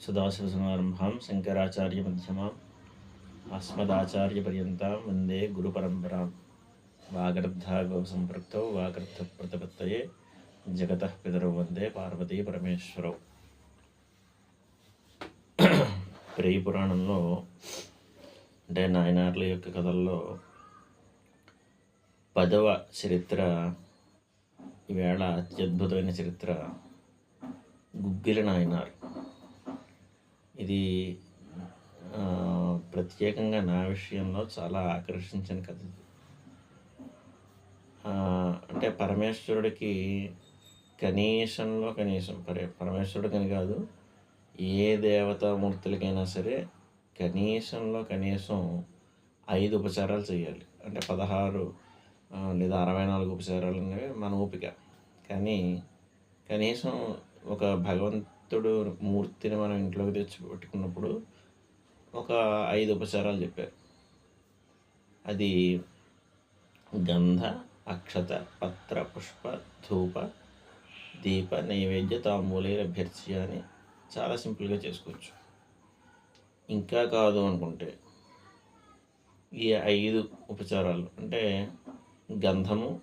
సదాశివసమారంభాం శంకరాచార్యమధ్యమాం అస్మదాచార్యపర్యంతం వందే గురుపరంపరాం వాగర్ధాగో సంపృక్తౌ వాగర్ధ ప్రతిపత్తయే జగత పితరౌ వందే పార్వతీ పరమేశ్వరౌ ప్రేయ పురాణంలో అంటే నాయనార్ల యొక్క కథల్లో పదవ చరిత్ర ఈవేళ అత్యద్భుతమైన చరిత్ర గుగ్గిల నాయనార్ ఇది ప్రత్యేకంగా నా విషయంలో చాలా ఆకర్షించిన కథ అంటే పరమేశ్వరుడికి కనీసంలో కనీసం పరే పరమేశ్వరుడికని కాదు ఏ దేవతామూర్తులకైనా సరే కనీసంలో కనీసం ఐదు ఉపచారాలు చేయాలి. అంటే పదహారు లేదా అరవై నాలుగు ఉపచారాలు అనేవి మన ఓపిక. కానీ కనీసం ఒక భగవంతుడు మూర్తిని మనం ఇంట్లోకి తెచ్చి పెట్టుకున్నప్పుడు ఒక ఐదు ఉపచారాలు చెప్పారు. అది గంధ అక్షత పత్ర పుష్ప ధూప దీప నైవేద్య తాంబూలైన అభ్యర్థి అని చాలా సింపుల్గా చేసుకోవచ్చు. ఇంకా కాదు అనుకుంటే ఈ ఐదు ఉపచారాలు అంటే గంధము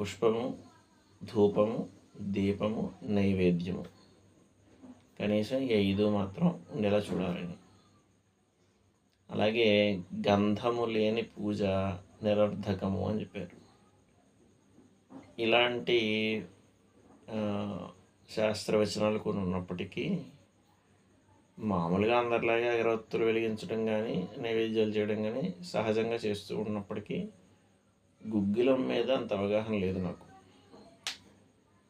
పుష్పము ధూపము దీపము నైవేద్యము. కనీసం ఈ ఐదు మాత్రం ఉండేలా చూడాలని అలాగే గంధము లేని పూజ నిరర్ధకము అని చెప్పారు. ఇలాంటి శాస్త్రవచనాలు కొన్ని ఉన్నప్పటికీ మామూలుగా అందరిలాగే అగరవత్తులు వెలిగించడం కానీ నైవేద్యాలు చేయడం కానీ సహజంగా చేస్తూ ఉన్నప్పటికీ గుగ్గిలం మీద అంత అవగాహన లేదు నాకు.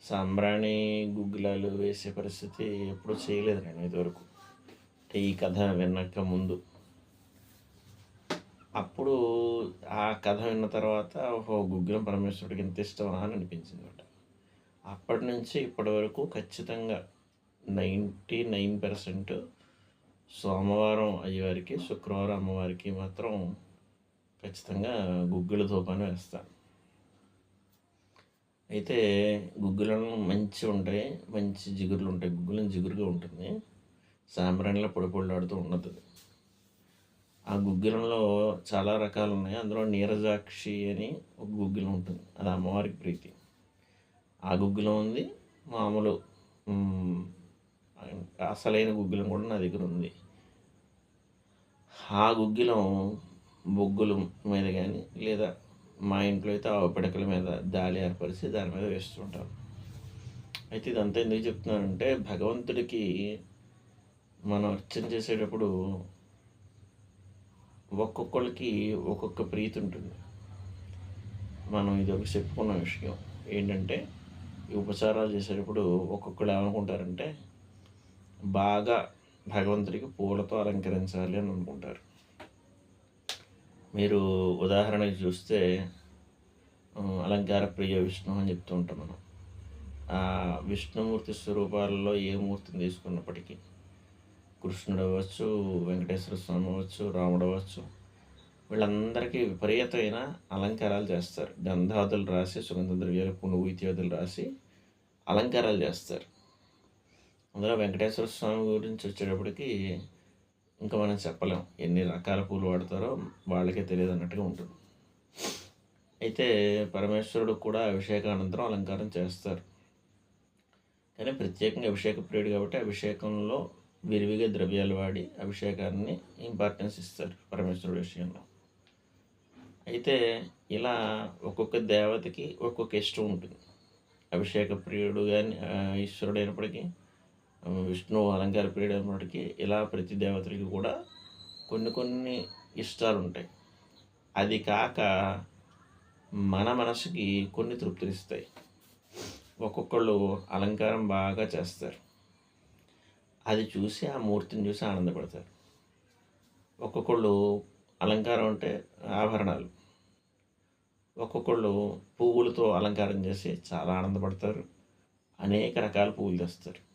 సాంబ్రాణి గుగ్గిలాలు వేసే పరిస్థితి ఎప్పుడూ చేయలేదు నేను ఇదివరకు. అంటే ఈ కథ విన్నాక ముందు. అప్పుడు ఆ కథ విన్న తర్వాత ఓహో గుగ్గిలం పరమేశ్వరుడికి ఎంత ఇష్టమా అని అనిపించింది అనమాట అప్పటి నుంచి ఇప్పటి వరకు ఖచ్చితంగా నైంటీ నైన్ పర్సెంట్ సోమవారం అయ్యేవారికి శుక్రవారం అమ్మవారికి మాత్రం ఖచ్చితంగా గుగ్గిల ధూపాన్ని వేస్తాను అయితే గుగ్గులను మంచి ఉంటాయి మంచి జిగురులు ఉంటాయి. గుగ్గులను జిగురుగా ఉంటుంది. సాంబ్రాణిలో పొడి పొడిలాడుతూ ఉండదు ఆ గుగ్గిలంలో చాలా రకాలు ఉన్నాయి. అందులో నీరజాక్షి అని ఒక గుగ్గిలం ఉంటుంది. అది అమ్మవారికి ప్రీతి. ఆ గుగ్గిలం ఉంది మామూలు అసలైన గుగ్గిలం కూడా నా దగ్గర ఉంది. ఆ గుగ్గిలం బొగ్గుల మీద కానీ లేదా మా ఇంట్లో అయితే ఆవు పిడకల మీద దాలి ఏర్పరిచి దాని మీద వేస్తుంటాం అయితే ఇదంతా ఎందుకు చెప్తున్నానంటే భగవంతుడికి మనం అర్చన చేసేటప్పుడు ఒక్కొక్కరికి ఒక్కొక్క ప్రీతి ఉంటుంది. మనం ఇది ఒక చెప్పుకున్న విషయం ఏంటంటే ఈ ఉపచారాలు చేసేటప్పుడు ఒక్కొక్కరు ఏమనుకుంటారంటే బాగా భగవంతుడికి పూలతో అలంకరించాలి అని అనుకుంటారు. మీరు ఉదాహరణకి చూస్తే అలంకార ప్రియ విష్ణు అని చెప్తూ ఉంటాం మనం. ఆ విష్ణుమూర్తి స్వరూపాలలో ఏ మూర్తిని తీసుకున్నప్పటికీ కృష్ణుడు అవ్వచ్చు వెంకటేశ్వర స్వామి అవ్వచ్చు రాముడు అవ్వచ్చు వీళ్ళందరికీ విపరీతమైన అలంకారాలు చేస్తారు. గంధాదులు రాసి సుగంధ ద్రవ్యాలు పునుగు ఇత్యాదులు రాసి అలంకారాలు చేస్తారు. అందులో వెంకటేశ్వర స్వామి గురించి వచ్చేటప్పటికి ఇంకా మనం చెప్పలేం. ఎన్ని రకాల పూలు వాడతారో వాళ్ళకే తెలియదు అన్నట్టుగా ఉంటుంది. అయితే పరమేశ్వరుడు కూడా అభిషేకానంతరం అలంకారం చేస్తారు. కానీ ప్రత్యేకంగా అభిషేక ప్రియుడు కాబట్టి అభిషేకంలో విరివిగా ద్రవ్యాలు వాడి అభిషేకాన్ని ఇంపార్టెన్స్ ఇస్తారు పరమేశ్వరుడు విషయంలో. అయితే ఇలా ఒక్కొక్క దేవతకి ఒక్కొక్క ఇష్టం ఉంటుంది. అభిషేక ప్రియుడు కానీ ఈశ్వరుడు అయినప్పటికీ విష్ణు విష్ణువు అలంకార పీరియడ్ అయినప్పటికీ ఇలా ప్రతి దేవతలకి కూడా కొన్ని కొన్ని ఇష్టాలు ఉంటాయి. అది కాక మన మనసుకి కొన్ని తృప్తినిస్తాయి. ఒక్కొక్కళ్ళు అలంకారం బాగా చేస్తారు. అది చూసి ఆ మూర్తిని చూసి ఆనందపడతారు. ఒక్కొక్కళ్ళు అలంకారం అంటే ఆభరణాలు. ఒక్కొక్కళ్ళు పువ్వులతో అలంకారం చేసి చాలా ఆనందపడతారు. అనేక రకాల పువ్వులు తెస్తారు.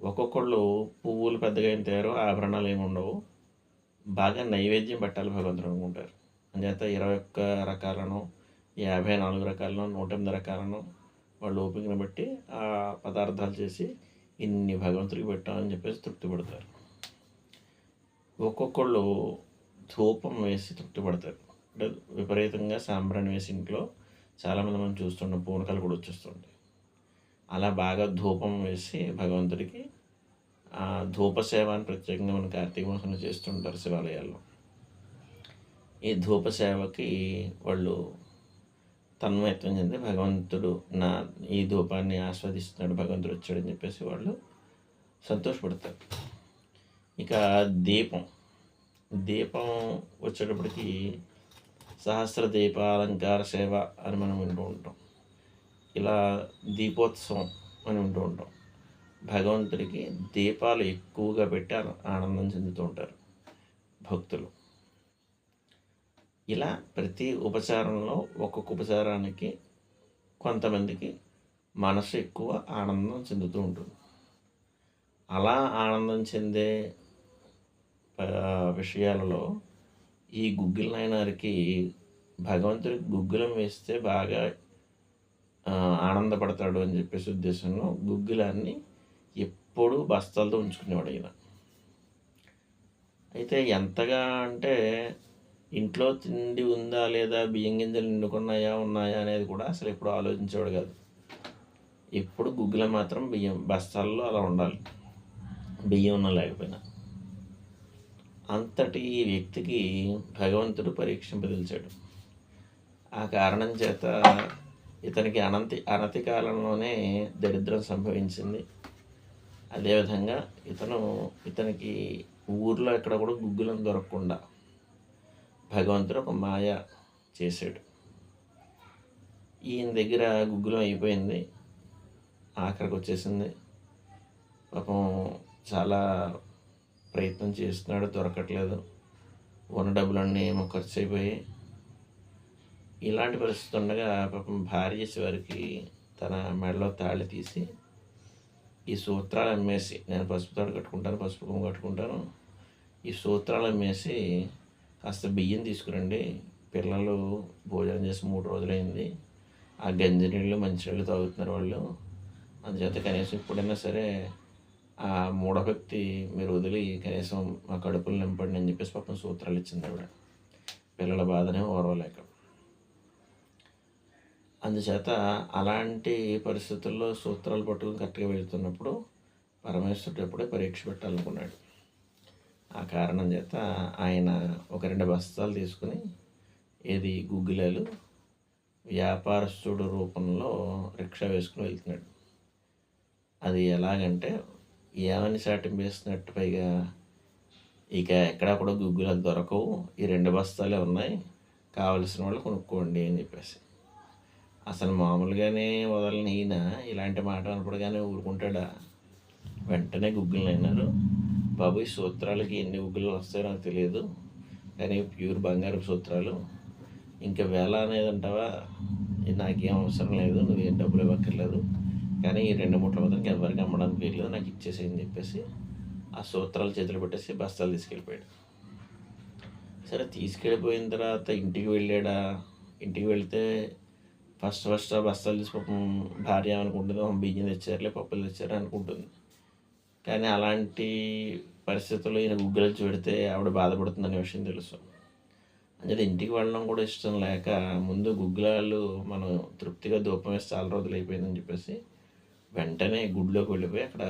ఒక్కొక్కళ్ళు పువ్వులు పెద్దగా ఏం తయారు ఆభరణాలు ఏమి ఉండవు. బాగా నైవేద్యం పెట్టాలి భగవంతుడు అనుకుంటారు. అంచేత ఇరవై ఒక్క రకాలను యాభై నాలుగు రకాలను నూట ఎనిమిది రకాలను వాళ్ళు ఓపికను బట్టి ఆ పదార్థాలు చేసి ఇన్ని భగవంతుడికి పెట్టామని చెప్పేసి తృప్తి పడతారు ఒక్కొక్కళ్ళు ధూపం వేసి తృప్తి పడతారు అంటే విపరీతంగా సాంబ్రాణి వేసి ఇంట్లో చాలామంది మనం చూస్తుంటాం పూనకాలు కూడా వచ్చేస్తుంటాయి. అలా బాగా ధూపం వేసి భగవంతుడికి ఆ ధూప సేవ అని ప్రత్యేకంగా మన కార్తీక మాసంలో చేస్తుంటారు శివాలయాల్లో. ఈ ధూప సేవకి వాళ్ళు తన్మయత్వం చెంది భగవంతుడు నా ఈ ధూపాన్ని ఆస్వాదిస్తున్నాడు భగవంతుడు వచ్చాడని చెప్పేసి వాళ్ళు సంతోషపడతారు. ఇక దీపం. దీపం వచ్చేటప్పటికి సహస్ర దీపాలంకార సేవ అని మనం వింటూ ఉంటాం. ఇలా దీపోత్సవం అని ఉంటూ ఉంటాం. భగవంతుడికి దీపాలు ఎక్కువగా పెట్టి ఆనందం చెందుతూ ఉంటారు భక్తులు. ఇలా ప్రతి ఉపచారంలో ఒక్కొక్క ఉపచారానికి కొంతమందికి మనసు ఎక్కువ ఆనందం చెందుతూ ఉంటుంది. అలా ఆనందం చెందే విషయాలలో ఈ గుగ్గిల నాయనారికి భగవంతుడికి గుగ్గులం వేస్తే బాగా ఆనందపడతాడు అని చెప్పేసి ఉద్దేశంలో గుగ్గిలాన్ని ఎప్పుడూ బస్తాలతో ఉంచుకునేవాడు ఈయన. అయితే ఎంతగా అంటే ఇంట్లో తిండి ఉందా లేదా బియ్యం గింజలు నిండుకున్నాయా ఉన్నాయా అనేది కూడా అసలు ఎప్పుడు ఆలోచించేవాడు కాదు. ఎప్పుడు గుగ్గిల మాత్రం బియ్యం బస్తాల్లో అలా ఉండాలి. బియ్యం ఉన్న లేకపోయినా. అంతటి వ్యక్తికి భగవంతుడు పరీక్షింపదిల్చాడు ఆ కారణం చేత ఇతనికి అనంతి అనతి కాలంలోనే దరిద్రం సంభవించింది. అదేవిధంగా ఇతను ఇతనికి ఊర్లో ఎక్కడ కూడా గుగ్గులను దొరకకుండా భగవంతుడు ఒక మాయ చేశాడు. ఈయన దగ్గర గుగ్గులం అయిపోయింది. ఆఖరికి వచ్చేసింది. పాపం చాలా ప్రయత్నం చేస్తున్నాడు దొరకట్లేదు. ఉన్న డబ్బులన్నీ ఏమో ఖర్చు అయిపోయి ఇలాంటి పరిస్థితి ఉండగా పాపం భార్య వారికి తన మెడలో తాళి తీసి ఈ సూత్రాలు అమ్మేసి నేను పసుపు తాడు కట్టుకుంటాను పసుపు కొమ్మ కట్టుకుంటాను ఈ సూత్రాలు అమ్మేసి కాస్త బియ్యం తీసుకురండి. పిల్లలు భోజనం చేసి మూడు రోజులైంది. ఆ గంజి నీళ్ళు మంచినీళ్ళు తాగుతున్నారు వాళ్ళు. అందుచేత కనీసం ఇప్పుడైనా సరే ఆ మూఢభక్తి మీరు వదిలి కనీసం మా కడుపులు నింపండి అని చెప్పేసి పాపం సూత్రాలు ఇచ్చింది ఆవిడ. పిల్లల బాధనే ఓర్వలేక. అందుచేత అలాంటి పరిస్థితుల్లో సూత్రాలు పట్టుకుని కరెక్ట్గా వెళుతున్నప్పుడు పరమేశ్వరుడు ఎప్పుడే పరీక్ష పెట్టాలనుకున్నాడు. ఆ కారణం చేత ఆయన ఒక రెండు బస్తాలు తీసుకుని ఏది? గుగ్గిలాలు వ్యాపారస్తుడు రూపంలో రిక్షా వేసుకుని వెళ్తున్నాడు. అది ఎలాగంటే ఏమని చాటింపిస్తున్నట్టు పైగా ఇక ఎక్కడా కూడా గుగ్గులకు దొరకవు. ఈ రెండు బస్తాలే ఉన్నాయి. కావలసిన వాళ్ళు కొనుక్కోండి అని చెప్పేసి. అసలు మామూలుగానే వదలని ఈయన ఇలాంటి మాట అనపడగానే ఊరుకుంటాడా? వెంటనే గుగ్గులు అయినారు బాబు ఈ సూత్రాలకి ఎన్ని గుగ్గులు వస్తాయో నాకు తెలియదు. కానీ ప్యూర్ బంగారు సూత్రాలు. ఇంకా వేళ అనేది అంటావా? నాకేం అవసరం లేదు నువ్వేం డబ్బులు ఇవ్వక్కర్లేదు. కానీ ఈ రెండు మూట్ల మాత్రం ఎవరికి అమ్మడానికి వీల్లేదు నాకు ఇచ్చేసేయని చెప్పేసి ఆ సూత్రాలు చేతులు పెట్టేసి బస్తాలు తీసుకెళ్ళిపోయాడు. సరే తీసుకెళ్ళిపోయిన తర్వాత ఇంటికి వెళ్ళాడా? ఇంటికి వెళ్తే ఫస్ట్ ఫస్ట్ ఆ బస్తాలు పాపం భార్య అనుకుంటుంది బియ్యం తెచ్చారులే పప్పులు తెచ్చారు అనుకుంటుంది. కానీ అలాంటి పరిస్థితుల్లో ఈయన గుగ్గిలు చూడితే ఆవిడ బాధపడుతుందనే విషయం తెలుసు. అంటే ఇంటికి వెళ్ళడం కూడా ఇష్టం లేక ముందు గుగ్గులాలు మనం తృప్తిగా దూపం వేసి చాలా రోజులు అయిపోయిందని చెప్పేసి వెంటనే గుడిలోకి వెళ్ళిపోయి అక్కడ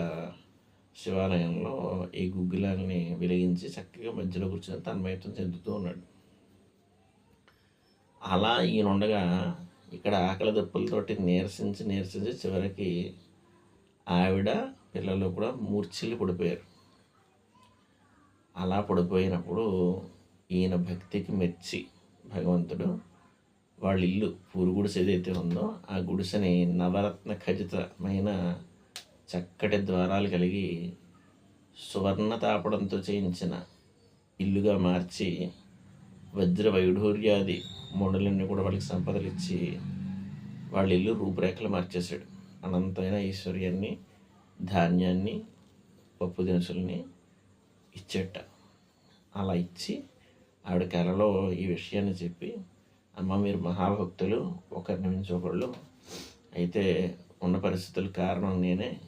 శివాలయంలో ఈ గుగ్గులాలని వెలిగించి చక్కగా మధ్యలో కూర్చొని తన్మయత్వం చెందుతూ ఉన్నాడు. అలా ఈయన ఉండగా ఇక్కడ ఆకలి దెబ్బలతోటి నీరసించి నీరసించి చివరికి ఆవిడ పిల్లలు కూడా మూర్ఛిల్లి పడిపోయారు. అలా పడిపోయినప్పుడు ఈయన భక్తికి మెచ్చి భగవంతుడు వాళ్ళ ఇల్లు పూరు గుడిసె ఏదైతే ఉందో ఆ గుడిసెని నవరత్న ఖచ్చితమైన చక్కటి ద్వారాలు కలిగి సువర్ణ తాపడంతో చేయించిన ఇల్లుగా మార్చి వజ్ర వైఢూర్యాది మొండలన్నీ కూడా వాళ్ళకి సంపదలు ఇచ్చి వాళ్ళ ఇల్లు రూపురేఖలు మార్చేశాడు. అనంతమైన ఐశ్వర్యాన్ని ధాన్యాన్ని పప్పు దినుసుల్ని ఇచ్చేట. అలా ఇచ్చి ఆవిడ కళలో ఈ విషయాన్ని చెప్పి అమ్మ మీరు మహాభక్తులు ఒకరిని మించి ఒకళ్ళు. అయితే ఉన్న పరిస్థితుల కారణం నేనే.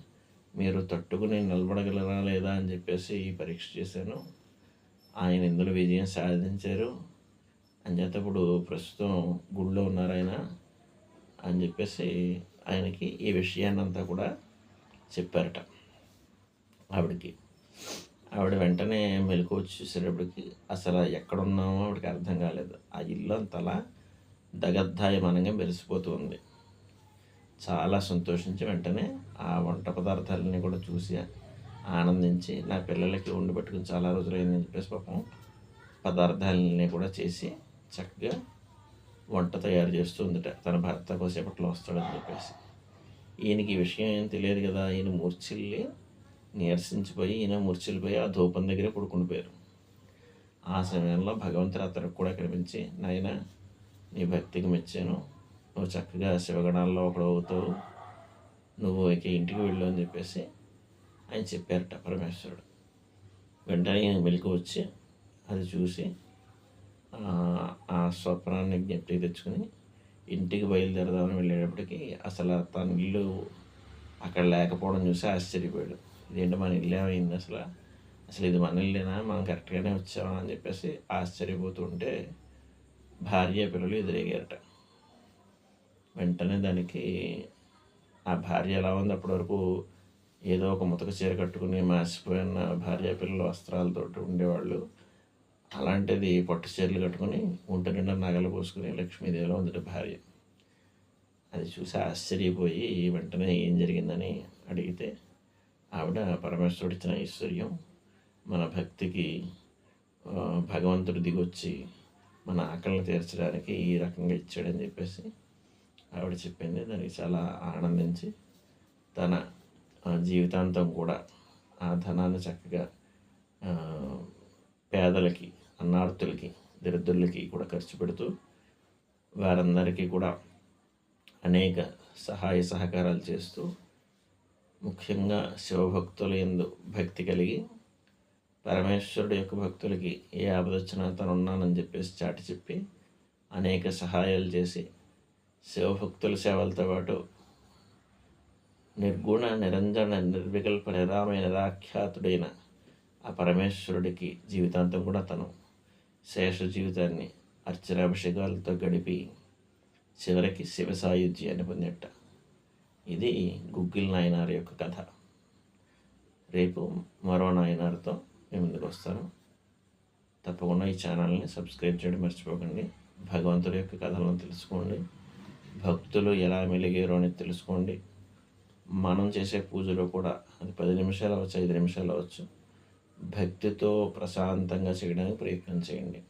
మీరు తట్టుకుని నిలబడగలరా లేదా అని చెప్పేసి ఈ పరీక్ష చేశాను. ఆయన ఇందులో విజయం సాధించారు. అంచేత ఇప్పుడు ప్రస్తుతం గుడిలో ఉన్నారు ఆయన అని చెప్పేసి ఆయనకి ఈ విషయాన్ని అంతా కూడా చెప్పారట ఆవిడకి. ఆవిడ వెంటనే మెలకు వచ్చేసేటప్పటికి అసలు ఎక్కడున్నామో ఆవిడకి అర్థం కాలేదు. ఆ ఇల్లు అంతలా మెరిసిపోతూ మెరిసిపోతుంది చాలా సంతోషించి వెంటనే ఆ వంట పదార్థాలని కూడా చూసి ఆనందించి నా పిల్లలకి వండి పెట్టుకుని చాలా రోజులైందని చెప్పేసి పాపం పదార్థాలని కూడా చేసి చక్కగా వంట తయారు చేస్తూ ఉందట తన భర్త కోసేపట్లో వస్తాడని చెప్పేసి. ఈయనకి ఈ విషయం ఏం తెలియదు కదా ఈయన మూర్చిల్లి నీరసించిపోయి ఈయన మూర్చిల్లిపోయి ఆ ధూపం దగ్గరే పడుకుండిపోయారు ఆ సమయంలో భగవంతుడు అతనికి కూడా కనిపించి నాయన నీ భక్తికి మెచ్చాను. నువ్వు చక్కగా శివగణాల్లో ఒకడవుతావు నువ్వు ఇక ఇంటికి వెళ్ళు అని చెప్పేసి ఆయన చెప్పారట పరమేశ్వరుడు. వెంటనే ఈయన మెలకు వచ్చి అది చూసి ఆ స్వప్నాన్ని జ్ఞప్తికి తెచ్చుకుని ఇంటికి బయలుదేరదామని వెళ్ళేటప్పటికి అసలు తన ఇల్లు అక్కడ లేకపోవడం చూసి ఆశ్చర్యపోయాడు. ఇదేంటి మన ఇల్లు ఏమైంది అసలు? అసలు ఇది మన ఇల్లేనా? మనం కరెక్ట్గానే వచ్చామా అని చెప్పేసి ఆశ్చర్యపోతుంటే భార్య పిల్లలు ఎదురేగారట. వెంటనే దానికి ఆ భార్య ఎలా ఉంది అప్పటి వరకు ఏదో ఒక ముతక చీర కట్టుకుని మాసిపోయిన భార్య పిల్లల వస్త్రాలతో ఉండేవాళ్ళు. అలాంటిది పట్టు చీరలు కట్టుకుని ఒంటి నిండా నగలు పోసుకుని లక్ష్మీదేవిలో ఉంది భార్య. అది చూసి ఆశ్చర్యపోయి వెంటనే ఏం జరిగిందని అడిగితే ఆవిడ పరమేశ్వరుడు ఇచ్చిన ఐశ్వర్యం మన భక్తికి భగవంతుడు దిగొచ్చి మన ఆకలిని తీర్చడానికి ఈ రకంగా ఇచ్చాడని చెప్పేసి ఆవిడ చెప్పింది. దానికి చాలా ఆనందించి తన జీవితాంతం కూడా ఆ ధనాన్ని చక్కగా పేదలకి అన్నార్థులకి దరిద్రులకి కూడా ఖర్చు పెడుతూ వారందరికీ కూడా అనేక సహాయ సహకారాలు చేస్తూ ముఖ్యంగా శివభక్తుల ఎందు భక్తి కలిగి పరమేశ్వరుడు యొక్క భక్తులకి ఏ ఆపదొచ్చినా తను ఉన్నానని చెప్పేసి చాటి చెప్పి అనేక సహాయాలు చేసి శివభక్తుల సేవలతో పాటు నిర్గుణ నిరంజన నిర్వికల్ప నిరామయ నిరాఖ్యాతుడైన ఆ పరమేశ్వరుడికి జీవితాంతం కూడా తను శేష జీవితాన్ని అర్చనాభిషేకాలతో గడిపి చివరికి శివ సాయుధ్యాన్ని పొందట. ఇది గుగ్గిల్ నాయనార్ యొక్క కథ. రేపు మరో నాయనార్తో మేము ముందుకు వస్తాను. తప్పకుండా ఈ ఛానల్ని సబ్స్క్రైబ్ చేయడం మర్చిపోకండి. భగవంతుడి యొక్క కథలను తెలుసుకోండి. భక్తులు ఎలా మెలిగారో అని తెలుసుకోండి. మనం చేసే పూజలో కూడా అది పది నిమిషాలు అవచ్చు ఐదు నిమిషాలు అవచ్చు భక్తితో ప్రశాంతంగా చేయడానికి ప్రయత్నం చేయండి.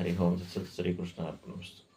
హరిహోం శ్రీకృష్ణ అర్పణిస్తూ